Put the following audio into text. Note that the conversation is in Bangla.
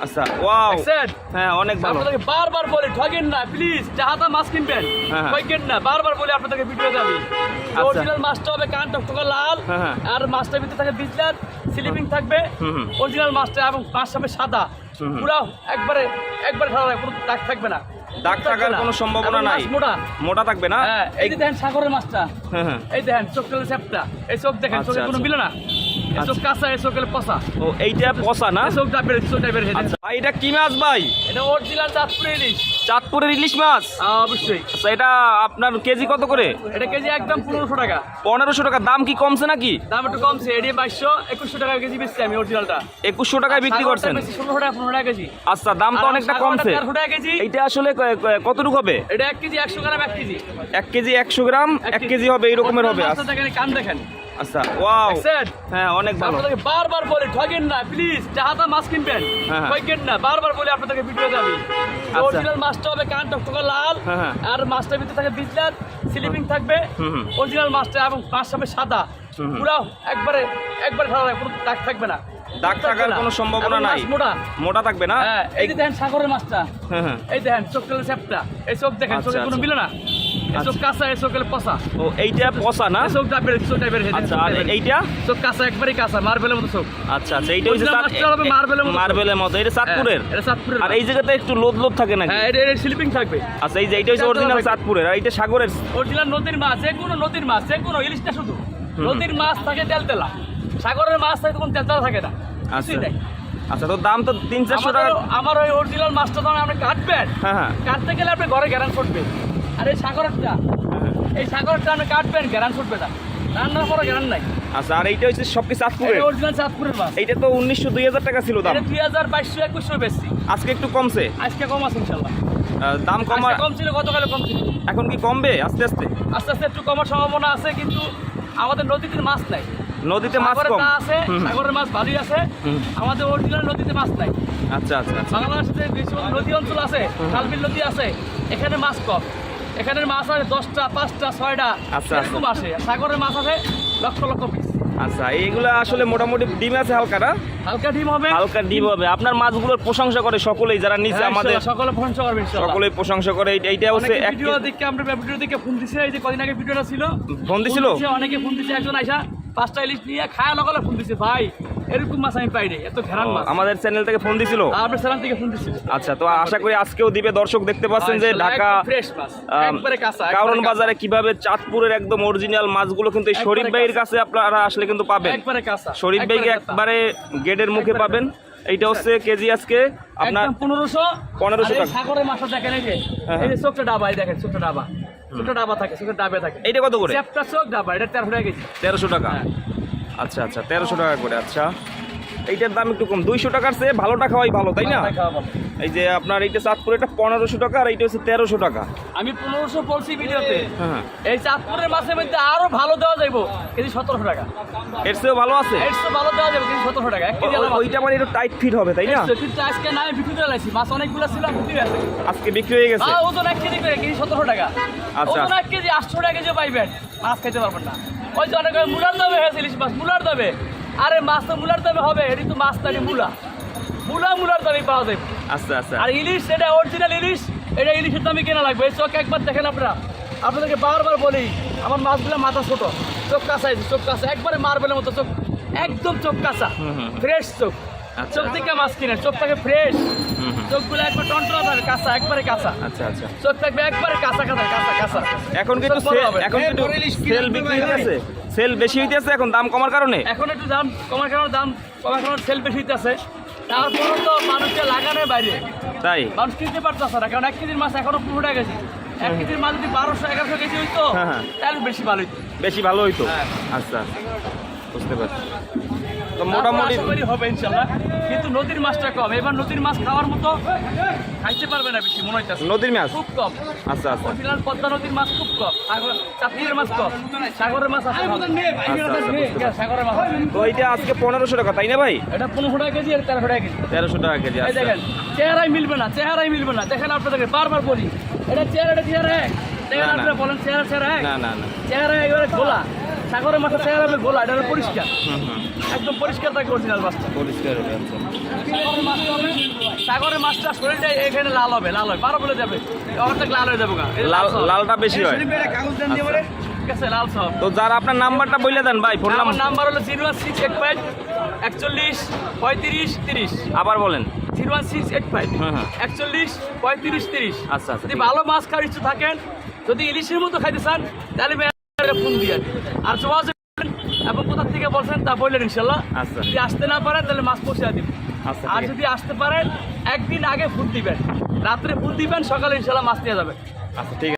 আচ্ছা ওয়াও হ্যাঁ অনেক ভালো। আপনাদেরকে বারবার বলি ঠগেন না প্লিজ যাহাতা মাছ কিনবেন। ঠগেন না বারবার বলি আপনাদেরকে ভিডিও যাবে অরিজিনাল মাছটা হবে কান টকটকা লাল হ্যাঁ, হ্যাঁ। আর মাছটার ভিতরে থাকে বিজলার স্লিপিং থাকবে। হুম, হুম। অরিজিনাল মাছটা এবং মাছ হবে সাদা। হুম। একবারে একবারে সাদা কোনো দাগ থাকবে না। দাগ থাকার কোনো সম্ভাবনা নাই। মোটা। মোটা থাকবে না? এই দেখেন সাগরের মাছটা এই দেখেন চোখ চ্যাপটা এই চোখ দেখেন আচ্ছা, চোখে কোনো আচ্ছা। মিলে না। এই চোখ কাঁচা চোখ পচা। ও এইটা পচা না? চোখ টাইপের চোখ টাইপের আচ্ছা ভাই এটা কি মাছ ভাই? এটা অরিজিনাল চাঁদপুরে ইলিশ। চাঁদপুরের ইলিশ মাছ? অবশ্যই। আচ্ছা এটা আপনার কেজি কত করে? এটা কেজি একদম পনেরোশো টাকা। পনেরোশো টাকা। দাম কি কমছে নাকি? দাম একটু কমছে। এডি বাইশশো একুশশো টাকা কেজি বেচছি আমি অরিজিনালটা একুশশো টাকায় বিক্রি করছেন? ষোলোশো টাকা পনেরো টাকা কেজি। আচ্ছা দাম তো অনেকটা কমছে। এইটা আসলে কতটুকু হবে? এটা এক কেজি একশো গ্রাম এক কেজি। এক কেজি একশো গ্রাম এক কেজি। হবে এই রকমের হবে। কান দেখেন। আচ্ছা ওয়াও? হ্যাঁ অনেক ভালো। আপনাদেরকে বারবার বলি ঠগেন না প্লিজ যাহাতা মাছ কিনবেন হ্যাঁ, হ্যাঁ। না বারবার বলি আপনাদেরকে ভিডিও যাবে। অরিজিনাল মাছটা হবে কান টকটকা লাল হ্যাঁ। আর মাছটার ভিতরে থাকে বিজলার স্লিপিং থাকবে। অরিজিনাল মাছটা এবং মাছ হবে সাদা। পুরো একবারে একবারে সাদা কোনো দাগ থাকবে না। দাগ থাকার কোনো সম্ভাবনা নাই। মোটা। মোটা থাকবে না? এই দেখেন সাগরের মাছটা এই দেখেন চোখ চ্যাপটা এই চোখ দেখেন চোখে কোনো আচ্ছা। মিলে না। এই কাঁচা এই চোখ পচা। ও এইটা পচা না? এই টাইপের চোখ টাইপের আচ্ছা আর এইটা? চোখ কাঁচা একবারই কাঁচা মার্বেলের মতো চোখ আচ্ছা আচ্ছা এইটা হচ্ছে original মাছটা হবে মার্বেলের মতো। মার্বেলের মতো এটা চাঁদপুরের? হ্যাঁ, এটা চাঁদপুরের আর এই জায়গাতে একটু লোদ লোদ থাকে নাকি? হ্যাঁ এটা এটা স্লিপিং থাকবে। আচ্ছা এই যে এইটা হচ্ছে অরিজিনাল চাঁদপুরের আর এইটা সাগরের? অরিজিনাল নদীর মাছ যে কোনো নদীর মাছ যে কোনো ইলিশ শুধু। নদীর মাছ থাকে তেলতেলা। সাগরের মাছ থাকে তেলতেলা থাকে না। আচ্ছা। আচ্ছা তো দাম তো তিন চারশো টাকা আমার ওই অরিজিনাল মাছটা যখন আপনি কাটবেন। হ্যাঁ হ্যাঁ। কাটতে গেলে আপনি ঘরে গ্যারান ফুটবে আর এই সাগরটা এই সাগরটা আপনি কাটবেন গ্যারান ফুটবে না। রান্নার পরে গ্যারান নাই। আচ্ছা আর এইটা হচ্ছে সব চাঁদপুরের অরিজিনাল চাঁদপুরের মাছ। এইটা তো উনিশশো দুই হাজার টাকা ছিল দাম। দুই হাজার বাইশশো একুশশো বেশি। আজকে একটু কমছে? আজকে কম আছে ইনশাল্লাহ। দাম কমা কম ছিল গতকালে কম ছিল। এখন কি কমবে আস্তে আস্তে? আস্তে আস্তে একটু কমার সম্ভাবনা আছে কিন্তু আমাদের নদীতে মাছ নাই। নদীতে মাছ কম। আছে হুম, হুম। সাগরের মাছ ভালোই আছে। আমাদের অরিজিনাল নদীতে মাছ নাই। আচ্ছা আচ্ছা আচ্ছা। বাংলাদেশে যে নদী অঞ্চল আছে খালবিল নদী আছে এখানে মাছ কম। এখানে মাছ আছে দশটা পাঁচটা ছয়টা। আচ্ছা, এরকম আসে। সাগরের মাছ আছে লক্ষ লক্ষ পিস আচ্ছা এইগুলা আসলে মোটামুটি ডিম আছে হালকা না? হালকা ডিম হবে। হালকা ডিম হবে। আপনার মাছগুলোর প্রশংসা করে সকলেই যারা নিচে হ্যাঁ, আমাদের সকলে প্রশংসা করবে। সকলেই প্রশংসা করে। এইটা- হচ্ছে এক ভিডিও দিকে আমরা ভিডিও দিকে ফোন দিছে। এই যে কদিন আগে ভিডিওটা ছিল। ফোন দিছিল? দিছে, অনেকে ফোন দিছে। একজন আইসা পাঁচটা ইলিশ নিয়ে খায়া লগালে ফোন দিছে ভাই এরকম মাছ আমি পাই এত ঘেরান মাছ। আমাদের চ্যানেল থেকে ফোন দিছিল? আপনার সেরাম থেকে ফোন দিছিল। আচ্ছা তো আশা করি আজকেও দিবে দর্শক দেখতে পাচ্ছেন যে ঢাকা ফ্রেশ মাছ একবারে কাঁচা কারণ বাজারে কীভাবে চাঁদপুরের একদম অরিজিনাল মাছগুলো কিন্তু এই শরীফ ভাইয়ের কাছে আপনারা আসলে কিন্তু পাবেন। একবারে কাঁচা শরীফ ভাইকে একবারে গেটের মুখে পাবেন। এইটা হচ্ছে কেজি আজকে আপনার পনেরোশো। 1500 টাকা। সাগরের মাছটা দেখেন এই যে হ্যাঁ, এই যে চোখটা ডাবা দেখেন চোখটা ডাবা। চোখটা ডাবা থাকে চোখের ডাবে থাকে। এইটা কত করে? চ্যাপটা চোখ ডাবা এটা তেরোশো টাকা কেজি। তেরোশো টাকা। হ্যাঁ। আচ্ছা আচ্ছা তেরোশো টাকা করে আচ্ছা। এইটার দাম একটু কম দুইশো টাকার চেয়ে ভালোটা খাওয়াই ভালো তাই না? এই যে আপনার এইটা চাঁদপুর এটা পনেরোশো টাকা আর এইটা হচ্ছে তেরোশো টাকা। আমি পনেরোশো বলছি ভিডিওতে। হ্যাঁ হ্যাঁ। এই চাঁদপুরের মাছের মধ্যে আরও ভালো দেওয়া যাইব কেজি সতেরোশো টাকা। এর চেয়েও ভালো আছে? একশো ভালো দেওয়া যাবে কেজি সতেরোশো টাকা। ওইটা মানে একটু টাইট ফিট হবে তাই না? কিন্তু আজকে না আমি ভিডিওতে লাইছি। মাছ অনেকগুলো ছিল ভিডিও আজকে বিক্রি হয়ে গেছে? ওজন এক কেজি করে কেজি সতেরোশো টাকা। আচ্ছা। এক কেজি আটশো টাকা কেজি পাইবেন। মাছ খেতে পারবেন না। ওই যে অনেক মুলার দামে হয়েছে ইলিশ মাছ মুলার দামে। আরে মাছ তো মুলার দামে হবে এটি তো মাছ তারি মুলা। মুলা মুলার দামে পাওয়া যাবে আচ্ছা আচ্ছা। আর ইলিশ এটা অরিজিনাল ইলিশ এটা ইলিশের দামে কেনা লাগবে। এই চোখ একবার দেখেন আপনারা। আপনাদেরকে বারবার বলি আমার মাছগুলো মাথা ছোট চোখ কাঁচা চোখ কাঁচা। একবারে মার্বেলের মতো চোখ একদম চোখ কাঁচা। ফ্রেশ চোখ। আচ্ছা। চোখ থেকে মাছ কিনেন চোখ থাকে ফ্রেশ। চোখগুলো একবার কাঁচা একবারে কাঁচা। আচ্ছা আচ্ছা। চোখ থাকবে একবারে কাঁচা কাঁচা কাঁচা কাঁচা। এখন কিন্তু চোখ বড় হবে। এখন কিন্তু সেল বিক্রি হইতেছে। সেল বেশি হইতেছে এখন দাম কমার কারণে। এখন একটু দাম কমার কারণে দাম কমার কারণে সেল বেশি আছে তারপরও তো মানুষকে লাগানোর বাইরে। তাই? মানুষ কিনতে পারতেছে না কারণ এক কেজির মাছ এখনও পনেরো টাকা কেজি। এক কেজির মাছ যদি বারোশো এগারোশো কেজি হইতো হ্যাঁ, হ্যাঁ। তাহলে বেশি ভালো হইতো। বেশি ভালো হইতো? হ্যাঁ। আচ্ছা বুঝতে পারছি। তো মোটামুটি হবে ইনশাল্লাহ। কিন্তু নদীর মাছটা কম। এবার নদীর মাছ খাওয়ার মতো খাইতে পারবে না বেশি মনে হইতেছে। নদীর মাছ? খুব কম। আচ্ছা আচ্ছা। অরিজিনাল পদ্মা নদীর মাছ খুব কম। সাগর চাঁদপুরের মাছ কম। সাগরের মাছ আছে। আচ্ছা, পারছি। সাগরের মাছ। তো আজকে পনেরোশো টাকা তাই না ভাই? এটা পনেরোশো টাকা কেজি আর তেরোশো টাকা কেজি। তেরোশো টাকা কেজি এই আচ্ছা। দেখেন চেহারাই মিলবে না চেহারাই মিলবে না। দেখেন আপনাদেরকে বারবার বলি এটা চেহারাটা চেহারা এক। দেখেন। আপনারা বলেন চেহারা চেহারা এক? না না না। চেহারা একেবারে খোলা সাগরের মাছটা চেহারা হবে গোলা এটা পরিষ্কার। একদম পরিষ্কার থাকে অরিজিনাল মাছটা পরিষ্কার হবে সাগরের মাছটা শরীরটা এখানে লাল হবে লাল হবে। বারো বলে যাবে। অর্ধেক লাল হয়ে যাবে লাল লালটা বেশি হয়। আচ্ছা। লাল সব। তো যার আপনার নাম্বারটা বলে দেন ভাই ফোন নাম্বার। নাম্বার হলো zero one six eight five একচল্লিশ পঁয়ত্রিশ তিরিশ। আবার বলেন। Zero one six eight five হুম, হুম। একচল্লিশ পঁয়ত্রিশ তিরিশ। আচ্ছা, আচ্ছা, যদি ভালো মাছ খাওয়ার ইচ্ছু থাকেন যদি ইলিশের মতো খাইতে চান তাহলে ফোন দিয়ে। আর যোগাযোগ এবং কোথা থেকে বলছেন তা বললেন ইনশাল্লাহ। আচ্ছা। যদি আসতে না পারেন তাহলে মাছ পৌঁছে আচ্ছা, আর যদি আসতে পারেন একদিন আগে ফুল দিবেন। রাত্রে ফুল দিবেন সকালে ইনশাল্লাহ মাছ নিয়ে যাবে আচ্ছা ঠিক আছে।